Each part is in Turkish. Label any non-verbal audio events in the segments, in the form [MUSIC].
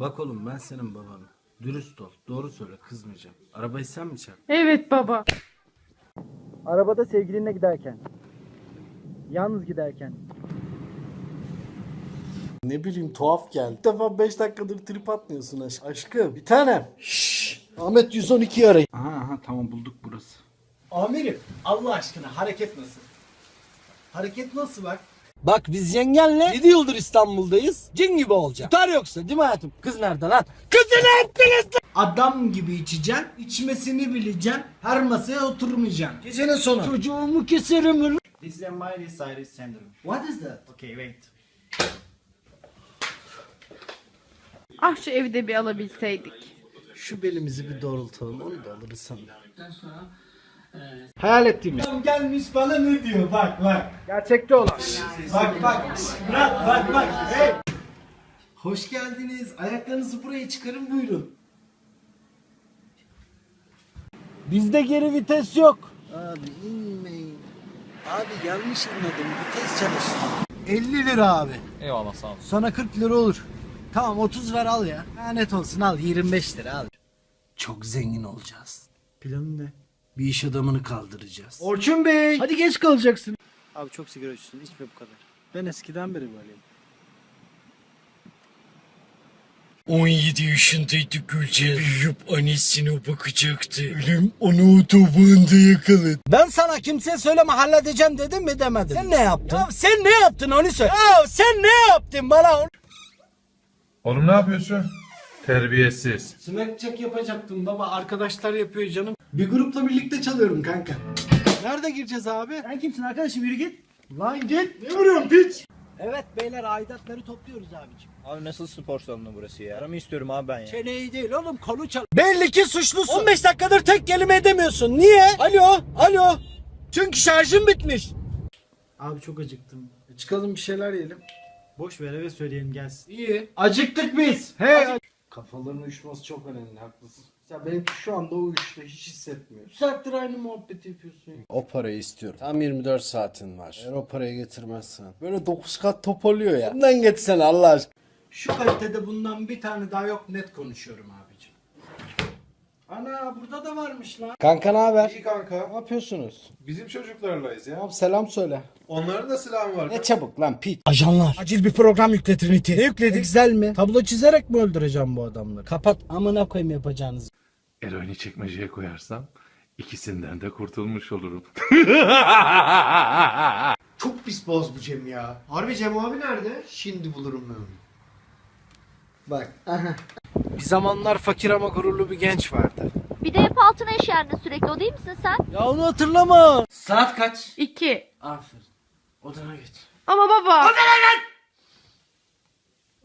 Bak oğlum ben senin babanım. Dürüst ol. Doğru söyle kızmayacağım. Arabayı sen mi çarptın? Evet baba. Arabada sevgilinle giderken. Yalnız giderken. Ne bileyim tuhaf geldi. İlk defa 5 dakikadır trip atmıyorsun aşk. Aşkım bir tanem. Şşş. Ahmet 112 arayın. Aha aha tamam bulduk burası. Amirim Allah aşkına hareket nasıl? Hareket nasıl bak? Bak biz yengenle 7 yıldır İstanbul'dayız. Cin gibi olacak. Tutar yoksa değil mi hayatım? Kız nerede lan? Kızı ne ettiniz lan? Adam gibi içeceksin. içmesini bileceksin. Her masaya oturmayacaksın. Gecenin sonu. Çocuğumu keserim. This is a Miley Cyrus syndrome. What is that? Okay wait. Ah şu evde bir alabilseydik. Şu belimizi bir doğrultalım. Onu da alırız sanırım. Hayal ettiğimiz. Adam gelmiş bana ne diyor? Bak bak. Gerçekte olan. Bak bak. Bırak bak bak. Hey. Hoş geldiniz. Ayaklarınızı buraya çıkarın buyurun. Bizde geri vites yok. Abi inmeyin. Abi yanlış anladım. Vites çalıştı. 50 lira abi. Eyvallah sağ ol. Sana 40 lira olur. Tamam 30 ver al ya. Lanet olsun al 25 lira al. Çok zengin olacağız. Planın ne? Bir iş adamını kaldıracağız. Orçun Bey. Hadi geç kalacaksın. Abi çok sigara içiyorsun. İçme bu kadar. Ben eskiden beri böyleyim. 17 yaşındaydı Gülce. Büyüyüp annesine bakacaktı. Ölüm onu otobanda yakaladı. Ben sana kimseye söyleme halledeceğim dedim mi demedim. Sen ne yaptın? Ya sen ne yaptın onu söyle. Ya sen ne yaptın bana onu? Oğlum ne yapıyorsun? Terbiyesiz. Smack check yapacaktım baba. Arkadaşlar yapıyor canım. Bir grupla birlikte çalıyorum kanka. Nerede gireceğiz abi? Sen kimsin arkadaşım yürü git. Lan git. Ne vuruyorsun piç? Evet beyler aidatları topluyoruz abicim. Abi nasıl spor salonu burası ya? Aramı istiyorum abi ben ya. Çeneyi değil oğlum kolu çal. Belli ki suçlusun. 15 dakikadır tek kelime edemiyorsun. Niye? Alo, alo. Çünkü şarjım bitmiş. Abi çok acıktım. E, Çıkalım bir şeyler yiyelim. Boş ver eve söyleyelim gelsin. İyi. Acıktık biz. Hey. Kafaların uyuşması çok önemli haklısın. Ya benimki şu anda uyuştu hiç hissetmiyorum. Bir saattir aynı muhabbeti yapıyorsun. O parayı istiyorum. Tam 24 saatin var. Eğer o parayı getirmezsen. Böyle 9 kat toparlıyor ya. Bundan getirsene Allah aşkına. Şu kalitede bundan bir tane daha yok net konuşuyorum abicim. Ana burada da varmış lan. Kanka ne haber? İyi kanka. Ne yapıyorsunuz? Bizim çocuklarlayız ya. Tamam selam söyle. Onların da silahı var. Ne çabuk lan pit. Ajanlar. Acil bir program yükletin iti. Ne yükledik? Excel mi? Tablo çizerek mi öldüreceğim bu adamları? Kapat. Amına koyayım yapacağınız. Eroini çekmeceye koyarsam ikisinden de kurtulmuş olurum. [LAUGHS] Çok pis boz bu Cem ya. Harbi Cem abi nerede? Şimdi bulurum ben onu. Bak. Bir zamanlar fakir ama gururlu bir genç vardı. Bir de hep altına işerdin sürekli o değil misin sen? Ya onu hatırlama. Saat kaç? İki. Aferin. Odana geç. Ama baba.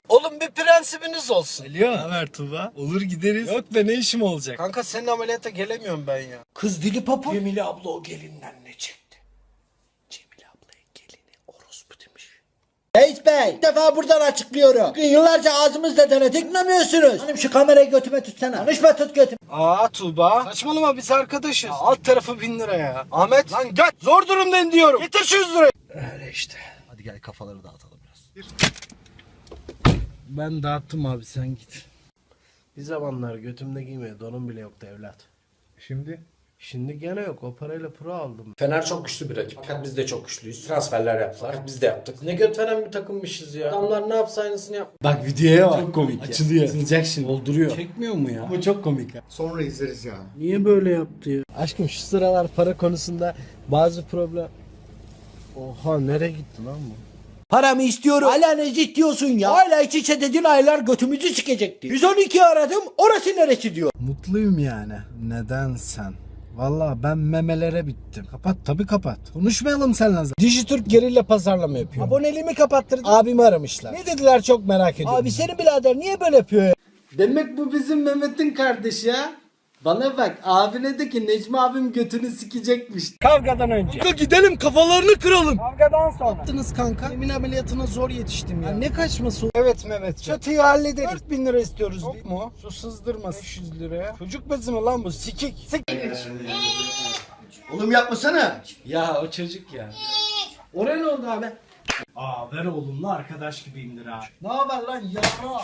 Oğlum bir prensibiniz olsun. Ne haber Tuba? Olur gideriz. Yok be ne işim olacak? Kanka senin ameliyata gelemiyorum ben ya. Kız dili papu. Cemile abla o gelinden ne çekti? Cemile ablaya gelini orospu demiş. Reis Bey, bir defa buradan açıklıyorum. Bugün yıllarca ağzımızla denedik, dinlemiyorsunuz. Hanım şu kamerayı götüme tutsana. Konuşma tut götüm. Aa Tuğba. Saçmalama biz arkadaşız. alt tarafı bin lira ya. Ahmet. Lan göt. Zor durumdayım diyorum. Getir şu yüz lirayı. Öyle işte. Hadi gel kafaları dağıtalım biraz. Ben dağıttım abi sen git. Bir zamanlar götümde giymeye donum bile yoktu evlat. Şimdi? Şimdi gene yok. O parayla pro aldım. Fener çok güçlü bir rakip. Fakat biz de çok güçlüyüz. Transferler yaptılar. Biz de yaptık. Ne göt veren bir takımmışız ya. Adamlar ne yapsa aynısını yap. Bak videoya bak. Çok komik Açılıyor. Açılacak şimdi. Dolduruyor. Çekmiyor mu ya? Bu çok komik ya. Sonra izleriz ya. Niye böyle yaptı ya? Aşkım şu sıralar para konusunda bazı problem... Oha nereye gitti lan bu? Paramı istiyorum. Hala ne diyorsun ya? Hala iç içe dedin aylar götümüzü sikecekti. 112 aradım orası neresi diyor. Mutluyum yani. Neden sen? Valla ben memelere bittim. Kapat tabi kapat. Konuşmayalım seninle zaten. Dijitürk gerilla pazarlama yapıyor. Aboneliğimi kapattırdı. Abimi aramışlar. Ne dediler çok merak ediyorum. Abi senin birader niye böyle yapıyor ya? Demek bu bizim Mehmet'in kardeşi ya. Bana bak abine de ki Necmi abim götünü sikecekmiş. Kavgadan önce. Kanka gidelim kafalarını kıralım. Kavgadan sonra. Ne yaptınız kanka? Emin ameliyatına zor yetiştim ya. ne kaçması? Evet Mehmet. Çatıyı hallederiz. 4000 lira istiyoruz. Yok mu? Su sızdırma 500 liraya. Çocuk bezi mi lan bu? Sikik. Sikik. Oğlum yapmasana. Ya o çocuk ya. Oraya ne oldu abi? Aa ben oğlumla arkadaş gibiyimdir ha. Ne haber lan yara?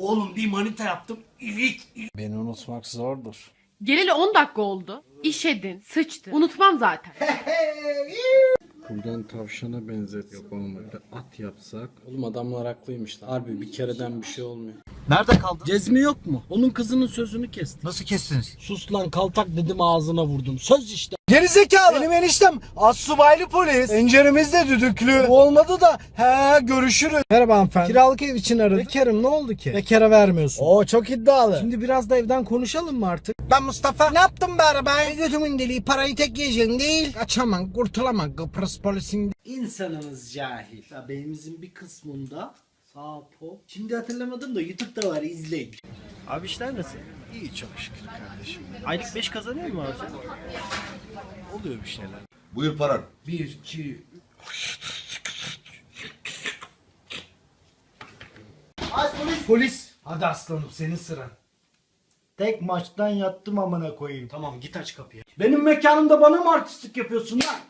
Oğlum bir manita yaptım. İlik. Beni unutmak zordur. Geleli 10 dakika oldu. İşedin, sıçtın. Unutmam zaten. Buradan tavşana benzet. Yok olmadı. At yapsak. Oğlum adamlar haklıymış. lan. Harbi bir kereden bir şey olmuyor. Nerede kaldın? Cezmi yok mu? Onun kızının sözünü kestim. Nasıl kestiniz? Sus lan kaltak dedim ağzına vurdum. Söz işte. Gerizekalı. Benim eniştem assubaylı polis. Penceremizde düdüklü. Bu olmadı da he görüşürüz. Merhaba hanımefendi. Kiralık ev için aradım. Bekarım ne oldu ki? Bekara vermiyorsun. Oo çok iddialı. Şimdi biraz da evden konuşalım mı artık? Ben Mustafa. Ne yaptım be arabayı? Götümün deliği parayı tek yiyeceksin değil. Kaçamam kurtulamam Kıbrıs polisinde. İnsanımız cahil. Ya beynimizin bir kısmında sağ po. Şimdi hatırlamadım da YouTube'da var izleyin. Abi işler nasıl? İyi çok şükür kardeşim. Aylık 5 kazanıyor mu abi sen? Oluyor bir şeyler. Buyur paran. Bir, iki, polis. Polis. Hadi aslanım senin sıran. Tek maçtan yattım amına koyayım. Tamam git aç kapıyı. Benim mekanımda bana mı artistlik yapıyorsun lan?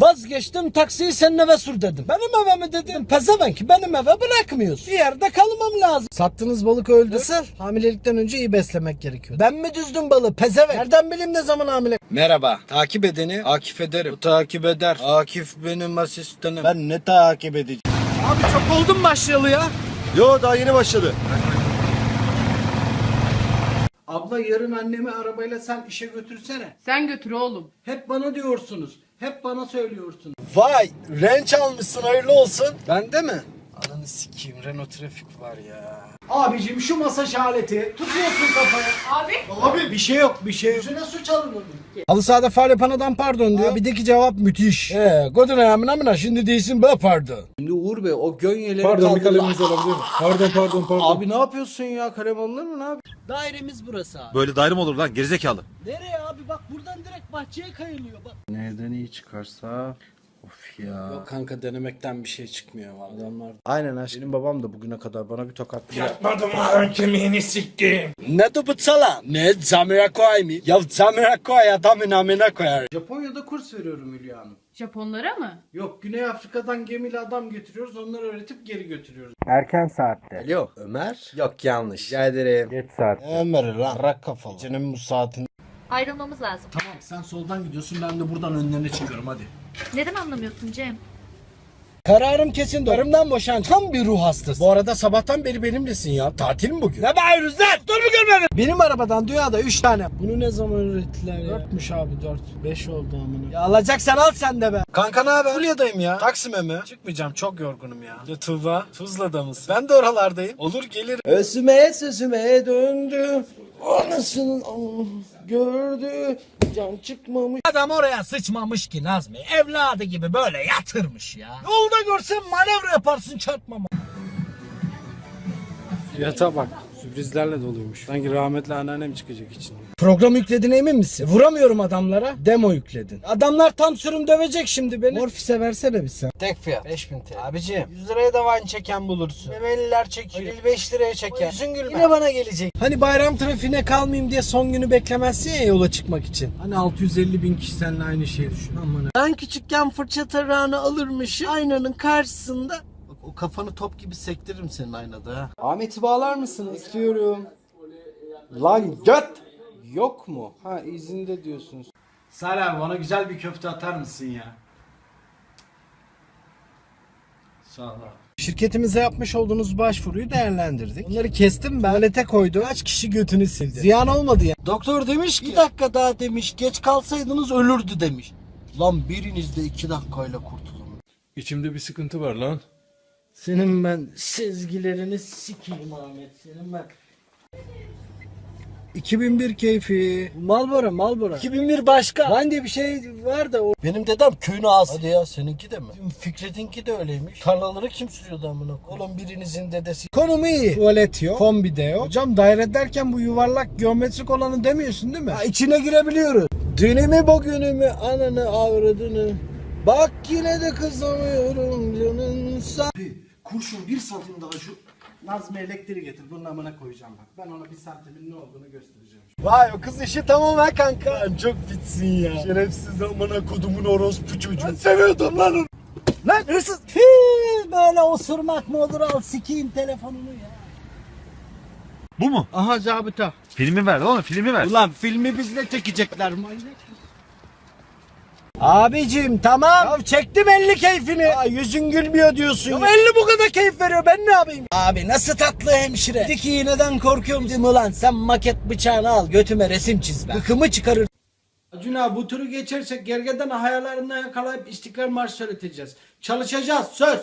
Vazgeçtim taksiyi senin eve sür dedim. Benim eve mi dedim? Pezevenk benim eve bırakmıyorsun. Bir yerde kalmam lazım. Sattığınız balık öldü. Nasıl? Hamilelikten önce iyi beslemek gerekiyor. Ben mi düzdüm balığı pezevenk? Nereden bileyim ne zaman hamile? Merhaba. Takip edeni Akif ederim. Bu takip eder. Akif benim asistanım. Ben ne takip edeceğim? Abi çok oldum başlayalı ya. Yo daha yeni başladı. Abla yarın annemi arabayla sen işe götürsene. Sen götür oğlum. Hep bana diyorsunuz. Hep bana söylüyorsun. Vay renç almışsın hayırlı olsun. Bende mi? Ananı sikeyim Renault trafik var ya. Abicim şu masaj aleti tutuyorsun kafaya. Abi. Abi bir şey yok bir şey yok. Yüzüne suç alınır. Halı sahada faal yapan adam pardon diyor. Abideki cevap müthiş. Ee, godun ayağımın amına şimdi değilsin be pardon. Şimdi Uğur Bey o gönyeleri Pardon bir kaleminiz olabilir mi? Pardon pardon pardon. Abi ne yapıyorsun ya kalem alınır mı ne yap? Dairemiz burası abi. Böyle daire mi olur lan gerizekalı? Nereye abi bak buradan direkt bahçeye kayılıyor bak. Nereden iyi çıkarsa Of ya. Yok kanka denemekten bir şey çıkmıyor vallahi. Adamlar. Aynen aşkım. Benim babam da bugüne kadar bana bir tokat Yatmadım ağrım kemiğini siktim. Ne dubıtsala? Ne zamira koy mi? Ya zamira koy adamın amına koyar. Japonya'da kurs veriyorum Hülya Hanım. Japonlara mı? Yok Güney Afrika'dan gemiyle adam getiriyoruz onları öğretip geri götürüyoruz. Erken saatte. Alo Ömer? Yok yanlış. Rica ederim. Geç saat. Ömer lan rak kafalı. Senin bu saatin. Ayrılmamız lazım. Tamam sen soldan gidiyorsun ben de buradan önlerine çıkıyorum hadi. Neden anlamıyorsun Cem? Kararım kesin. Karımdan boşan tam bir ruh hastası. Bu arada sabahtan beri benimlesin ya. Tatil mi bugün? Ne bağırıyorsunuz lan? Dur mu görmedin? Benim arabadan dünyada 3 tane. Bunu ne zaman ürettiler ya? 4'müş abi 4. 5 oldu amına. Ya alacaksan al sen de be. Kanka ne haber? Fulya'dayım ya. Taksim'e mi? Çıkmayacağım çok yorgunum ya. Ya Tuğba, Tuzla'da mısın? Ben de oralardayım. Olur gelirim. Özüme sözüme döndüm. Anasının gördü. Can çıkmamış. Adam oraya sıçmamış ki Nazmi. Evladı gibi böyle yatırmış ya. Yolda görsen manevra yaparsın çarpmama. Yata bak. Sürprizlerle doluymuş. Sanki rahmetli anneannem çıkacak için. Program yüklediğine emin misin? Vuramıyorum adamlara. Demo yükledin. Adamlar tam sürüm dövecek şimdi beni. Morfise versene bir sen. Tek fiyat. 5000 TL. Abiciğim 100 liraya da wine çeken bulursun. Memeliler çekiyor. 55 liraya çeker. Yüzün gülme. Yine bana gelecek. Hani bayram trafiğine kalmayayım diye son günü beklemezsin ya yola çıkmak için. Hani 650 bin kişi seninle aynı şeyi düşün. Aman Ben küçükken fırça tarağını alırmışım. Aynanın karşısında Bak o kafanı top gibi sektiririm senin aynada ha. Ahmet'i bağlar mısın? İstiyorum. Lan göt! Yok mu? Ha izinde diyorsunuz. Salih abi bana güzel bir köfte atar mısın ya? Sağ ol abi. Şirketimize yapmış olduğunuz başvuruyu değerlendirdik. Onları kestim ben. Tuvalete koydum. Kaç kişi götünü sildi. Ziyan olmadı ya. Doktor demiş ki bir dakika daha demiş. Geç kalsaydınız ölürdü demiş. Lan biriniz de iki dakikayla kurtulun. İçimde bir sıkıntı var lan. Senin ben sezgilerini sikeyim Ahmet. Senin ben... 2001 keyfi. Malbora Malbora. 2001 başka. Ben diye bir şey var da o. Benim dedem köyün ağası. Hadi ya seninki de mi? Fikret'inki de öyleymiş. Tarlaları kim sürüyordu amına? Oğlum birinizin dedesi. Konumu iyi. Tuvalet yok. Kombi de yok. Hocam daire derken bu yuvarlak geometrik olanı demiyorsun değil mi? Ha, içine girebiliyoruz. Dünümü bugünümü ananı avradını. Bak yine de kızamıyorum canın sağ. Kurşun bir santim daha şu Nazmi elektriği getir bunun amına koyacağım bak. Ben ona bir santimin ne olduğunu göstereceğim. Vay o kız işi tamam ha kanka. Sen çok bitsin ya. Şerefsiz amına kodumun orospu çocuğu. Ben seviyordum lan onu. Lan hırsız. Hii, böyle osurmak mı olur al sikiyim telefonunu ya. Bu mu? Aha zabıta. Filmi ver oğlum filmi ver. Ulan filmi bizle çekecekler manyak. Abicim tamam. Ya çektim 50 keyfini. Ya yüzün gülmüyor diyorsun. Ya 50 bu kadar keyif veriyor ben ne yapayım? Abi nasıl tatlı hemşire. Dedi ki iğneden korkuyor musun? Ulan sen maket bıçağını al götüme resim çiz be. Hıkımı çıkarır. Acun abi bu turu geçersek gergeden hayallerini yakalayıp İstiklal Marşı söyleteceğiz. Çalışacağız söz.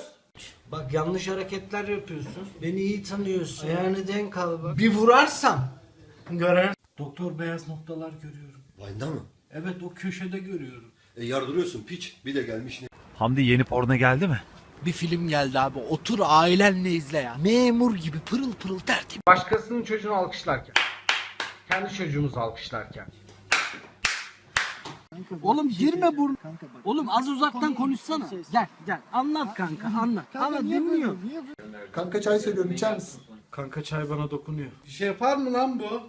Bak yanlış hareketler yapıyorsun. Beni iyi tanıyorsun. Ayağını denk al bak. Bir vurarsam. Görer. Doktor beyaz noktalar görüyorum. Vayında mı? Evet o köşede görüyorum. E yardırıyorsun piç. Bir de gelmiş ne? Hamdi yeni porno geldi mi? Bir film geldi abi. Otur ailenle izle ya. Memur gibi pırıl pırıl tertip. Başkasının çocuğunu alkışlarken. Kendi çocuğumuzu alkışlarken. Oğlum girme burun. Oğlum az uzaktan konuşsana. Gel gel anlat kanka anlat. Anlat dinliyor. Kanka çay söylüyorum içer misin? Kanka çay bana dokunuyor. Bir şey yapar mı lan bu?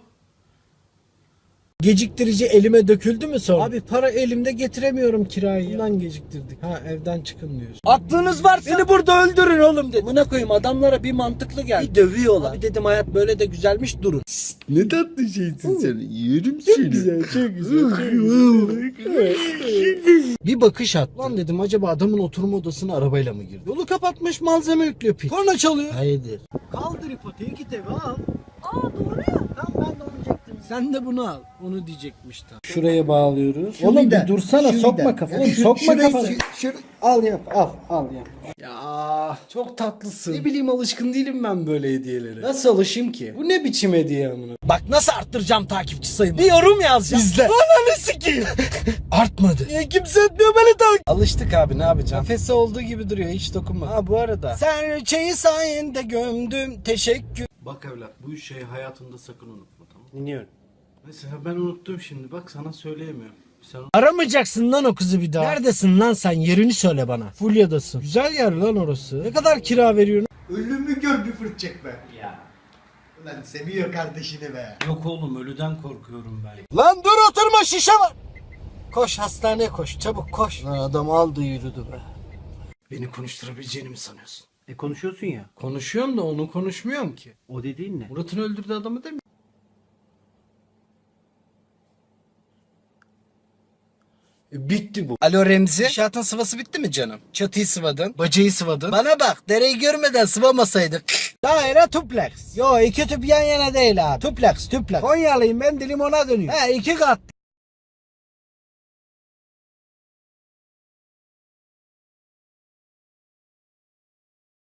Geciktirici elime döküldü mü sonra? Abi para elimde getiremiyorum kirayı. Bundan geciktirdik. Ha evden çıkın diyorsun. Aklınız varsa beni burada öldürün oğlum dedim. Buna koyayım adamlara bir mantıklı geldi. Bir dövüyorlar. Abi dedim hayat böyle de güzelmiş durun. Ne tatlı şeysin sen. Yerim seni. Çok güzel çok Bir bakış at. Lan dedim acaba adamın oturma odasına arabayla mı girdi? Yolu kapatmış malzeme yüklüyor pil. Korna çalıyor. Hayırdır? Kaldır ipoteği git eve al. Aa doğru ya. Tamam ben de onu. Sen de bunu al. Onu diyecekmiş tam. Şuraya bağlıyoruz. Oğlum bir dursana sokma kafanı. Oğlum sokma kafanı. Al yap al al yap. Ya çok tatlısın. Ne bileyim alışkın değilim ben böyle hediyelere. Nasıl alışayım ki? Bu ne biçim hediye amına? Bak nasıl arttıracağım takipçi sayımı. Bir yorum yazacağım. İzle. Ananı sikeyim. [LAUGHS] Artmadı. Niye kimse etmiyor beni takip. Alıştık abi ne yapacağım? Kafesi olduğu gibi duruyor hiç dokunma. Ha bu arada. Serçeyi sayende gömdüm. Teşekkür. Bak evlat bu şeyi hayatında sakın unutma Dinliyorum. Mesela ben unuttum şimdi bak sana söyleyemiyorum. Sen... Aramayacaksın lan o kızı bir daha. Neredesin lan sen yerini söyle bana. Fulya'dasın. Güzel yer lan orası. Ne kadar kira veriyorsun? Ölümü gör bir fırt çekme. Ya. Ulan seviyor kardeşini be. Yok oğlum ölüden korkuyorum ben. Lan dur oturma şişe var. Koş hastaneye koş çabuk koş. Lan adam aldı yürüdü be. Beni konuşturabileceğini mi sanıyorsun? E konuşuyorsun ya. Konuşuyorum da onu konuşmuyorum ki. O dediğin ne? Murat'ın öldürdüğü adamı değil mi? Bitti bu. Alo Remzi. İnşaatın sıvası bitti mi canım? Çatıyı sıvadın, bacayı sıvadın. Bana bak dereyi görmeden sıvamasaydık. [LAUGHS] Daire tuplex. Yo iki tüp yan yana değil abi. Tuplex tuplex. Konyalıyım ben dilim ona dönüyor. He iki kat.